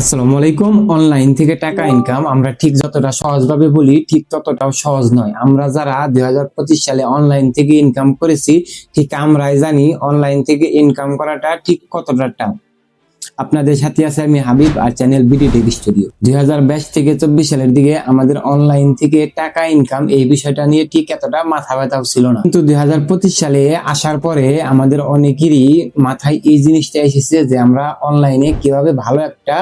আসসালামু আলাইকুম। অনলাইন থেকে টাকা ইনকাম আমরা ঠিক যতটা সহজভাবে বলি, ঠিক ততটাও সহজ নয়। আমরা যারা দুই হাজার পঁচিশ সালে অনলাইন থেকে ইনকাম করেছি, ঠিক আমরাই জানি অনলাইন থেকে ইনকাম করাটা ঠিক কতটা টাফ আপনাদের সাথে আছে আমি হাবিব আর চ্যানেল বিডি টিভি স্টুডিও। দুই থেকে চব্বিশ সালের দিকে আমাদের অনলাইন থেকে টাকা ইনকাম এই বিষয়টা নিয়ে ঠিক এতটা মাথা ব্যথাও ছিল না। কিন্তু দুই হাজার পঁচিশ সালে আসার পরে আমাদের অনেকেরই মাথায় এই জিনিসটা এসেছে যে আমরা অনলাইনে কীভাবে ভালো একটা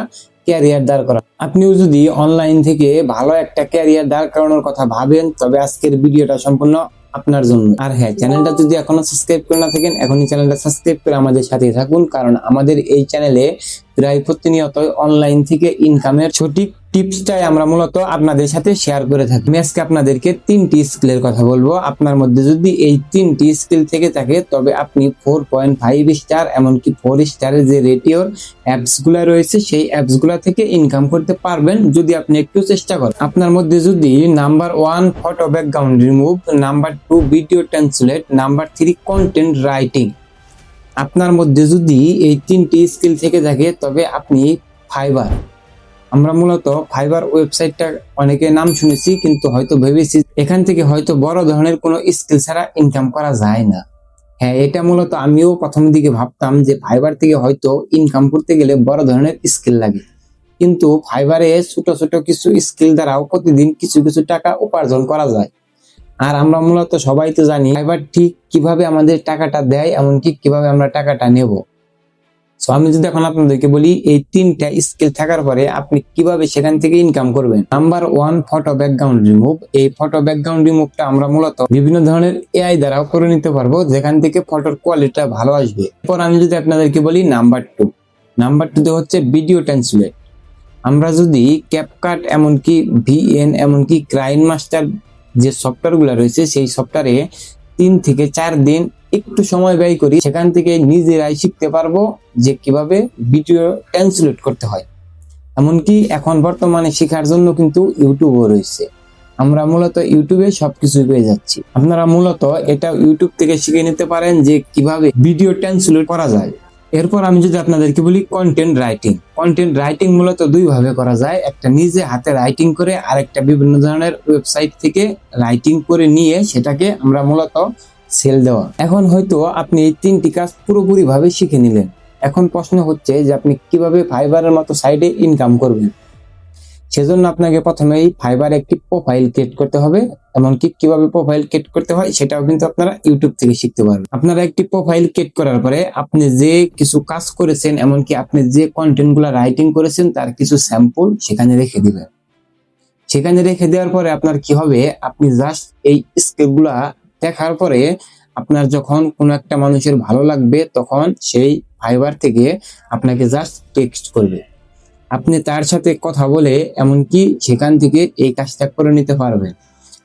ক্যারিয়ার দাঁড় করা আপনিও যদি অনলাইন থেকে ভালো একটা ক্যারিয়ার দাঁড় করানোর কথা ভাবেন, তবে আজকের ভিডিওটা সম্পূর্ণ আপনার জন্য। আর হ্যাঁ চ্যানেলটা যদি এখনও সাবস্ক্রাইব করে না থাকেন এখনই চ্যানেলটা সাবস্ক্রাইব করে আমাদের সাথে থাকুন কারণ আমাদের এই চ্যানেলে প্রায় প্রতিনিয়ত অনলাইন থেকে ইনকামের সঠিক টিপসটাই আমরা মূলত আপনাদের সাথে শেয়ার করে থাকি। আজকে আপনাদেরকে তিনটি স্কিলের কথা বলব। আপনার মধ্যে যদি এই তিনটি স্কিল থেকে থাকে, তবে আপনি ফোর পয়েন্ট ফাইভ স্টার এমনকি ফোর স্টারের যে রেটিওর অ্যাপসগুলো রয়েছে, সেই অ্যাপসগুলো থেকে ইনকাম করতে পারবেন যদি আপনি একটু চেষ্টা করেন। আপনার মধ্যে যদি number one photo background remove number two video translate number three content writing আপনার মধ্যে যদি এই তিনটি স্কিল থেকে থাকে, তবে আপনি ফাইবার আমরা মূলত ফাইবার ওয়েবসাইটটা অনেকে নাম শুনেছি, কিন্তু হয়তো ভেবেছি এখান থেকে হয়তো বড় ধরনের কোনো স্কিল ছাড়া ইনকাম করা যায় না। হ্যাঁ এটা মূলত আমিও প্রথম দিকে ভাবতাম যে ফাইবার থেকে হয়তো ইনকাম করতে গেলে বড় ধরনের স্কিল লাগে। কিন্তু ফাইবারে ছোট ছোট কিছু স্কিল দ্বারাও প্রতিদিন কিছু কিছু টাকা উপার্জন করা যায়। আর আমরা মূলত সবাই তো জানি ফাইবার ঠিক কীভাবে আমাদের টাকাটা দেয়, এমনকি কীভাবে আমরা টাকাটা নেব। সো আমি যদি এখন আপনাদেরকে বলি, এই তিনটা স্কিল থাকার পরে আপনি কীভাবে সেখান থেকে ইনকাম করবেন? Number one photo background remove এই ফটো ব্যাকগ্রাউন্ড রিমুভটা আমরা মূলত বিভিন্ন ধরনের এআই দ্বারাও করে নিতে পারব, যেখান থেকে ফটোর কোয়ালিটিটা ভালো আসবে। এরপর আমি যদি আপনাদেরকে বলি নাম্বার টু নাম্বার টুতে হচ্ছে ভিডিও ট্রান্সলেট আমরা যদি ক্যাপকাট এমনকি ভিএন এমনকি ক্রাইন মাস্টার যে সফটওয়্যারগুলো রয়েছে, সেই সফটওয়্যারে তিন থেকে চার দিন একটু সময় ব্যয় করি, সেখান থেকে নিজেরাই শিখতে পারব যে কীভাবে ভিডিও ট্রান্সলেট করতে হয়। এমনকি এখন বর্তমানে শেখার জন্য কিন্তু ইউটিউবও রয়েছে। আমরা মূলত ইউটিউবে সবকিছু পেয়ে যাচ্ছি। আপনারা মূলত এটা ইউটিউব থেকে শিখে নিতে পারেন যে কীভাবে ভিডিও ট্রান্সলেট করা যায়। এরপর আমি যদি আপনাদেরকে বলি কন্টেন্ট রাইটিং কন্টেন্ট রাইটিং মূলত দুই ভাবে করা যায়। একটা নিজে হাতে রাইটিং করে, আরেকটা বিভিন্ন ধরনের ওয়েবসাইট থেকে রাইটিং করে নিয়ে সেটাকে আমরা মূলত সেল দেওয়া। এখন হয়তো আপনি এই তিনটি কাজ পুরোপুরি ভাবে শিখে নিলেন। এখন প্রশ্ন হচ্ছে যে আপনি কীভাবে ফাইবারের মতো সাইডে ইনকাম করবেন? সেজন্য আপনাকে প্রথমে এই ফাইবার একটি প্রোফাইল ক্রিয়েট করতে হবে, এমনকি কীভাবে প্রোফাইল ক্রিয়েট করতে হয় সেটাও কিন্তু আপনারা ইউটিউব থেকে শিখতে পারবেন। আপনারা একটি প্রোফাইল ক্রিয়েট করার পরে আপনি যে কিছু কাজ করেছেন, এমনকি আপনি যে কন্টেন্টগুলা রাইটিং করেছেন, তার কিছু স্যাম্পল সেখানে রেখে দিবেন। সেখানে রেখে দেওয়ার পরে আপনার কি হবে? আপনি জাস্ট এই স্কিলগুলা দেখার পরে আপনার যখন কোনো একটা মানুষের ভালো লাগবে, তখন সেই ফাইবার থেকে আপনাকে জাস্ট টেক্সট করবে। আপনি তার সাথে কথা বলে এমনকি সেখান থেকে এই কাজটা করে নিতে পারবেন।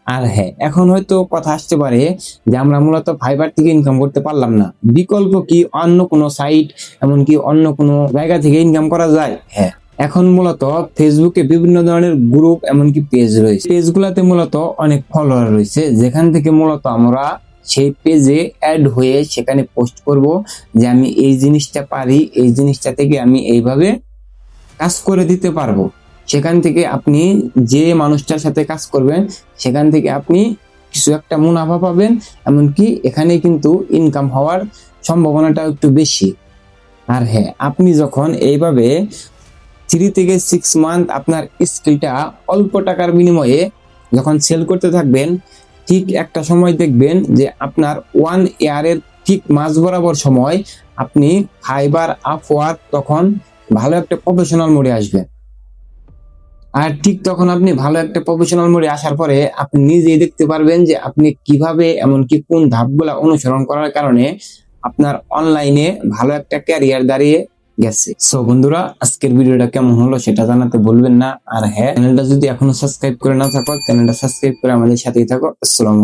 আর হ্যাঁ এখন হয়তো কথা আসতে পারে যে আমরা মূলত ফাইবার থেকে ইনকাম করতে পারলাম না। বিকল্প কি? অন্য কোনো সাইট এমনকি অন্য কোনো জায়গা থেকে ইনকাম করা যায়? হ্যাঁ। এখন মূলত ফেসবুকে বিভিন্ন ধরনের গ্রুপ এমনকি পেজ রয়েছে। পেজগুলোতে মূলত অনেক ফলোয়ার রয়েছে। যেখান থেকে মূলত আমরা সেই পেজে অ্যাড হয়ে সেখানে পোস্ট করব যে আমি এই জিনিসটা পারি, এই জিনিসটা থেকে আমি এইভাবে কাজ করে দিতে পারব। সেখান থেকে আপনি যে মানুষটার সাথে কাজ করবেন, সেখান থেকে আপনি কিছু একটা মুনাফা পাবেন, এমনকি এখানে কিন্তু ইনকাম হওয়ার সম্ভাবনাটা একটু বেশি। আর হ্যাঁ আপনি যখন এইভাবে থ্রি থেকে সিক্স মান্থ আপনার স্কিলটা অল্প টাকার বিনিময়ে যখন সেল করতে থাকবেন, ঠিক একটা সময় দেখবেন যে আপনার ওয়ান ইয়ারের ঠিক মাঝ বরাবর সময় আপনি ফাইবার আপওয়ার্ক তখন ভালো একটা প্রফেশনাল মোডে আসবেন আর ঠিক তখন আপনি ভালো একটা প্রফেশনাল মোডে আসার পরে আপনি নিজেই দেখতে পারবেন যে আপনি কীভাবে এমনকি কোন ধাপগুলা অনুসরণ করার কারণে আপনার অনলাইনে ভালো একটা ক্যারিয়ার দাঁড়িয়ে গেছে। সো বন্ধুরা, আজকের ভিডিওটা কেমন হলো সেটা জানাতে বলবেন না। আর হ্যাঁ চ্যানেলটা যদি এখনও সাবস্ক্রাইব করে না থাকো, চ্যানেলটা সাবস্ক্রাইব করে আমাদের সাথেই থাকো। আসসালামু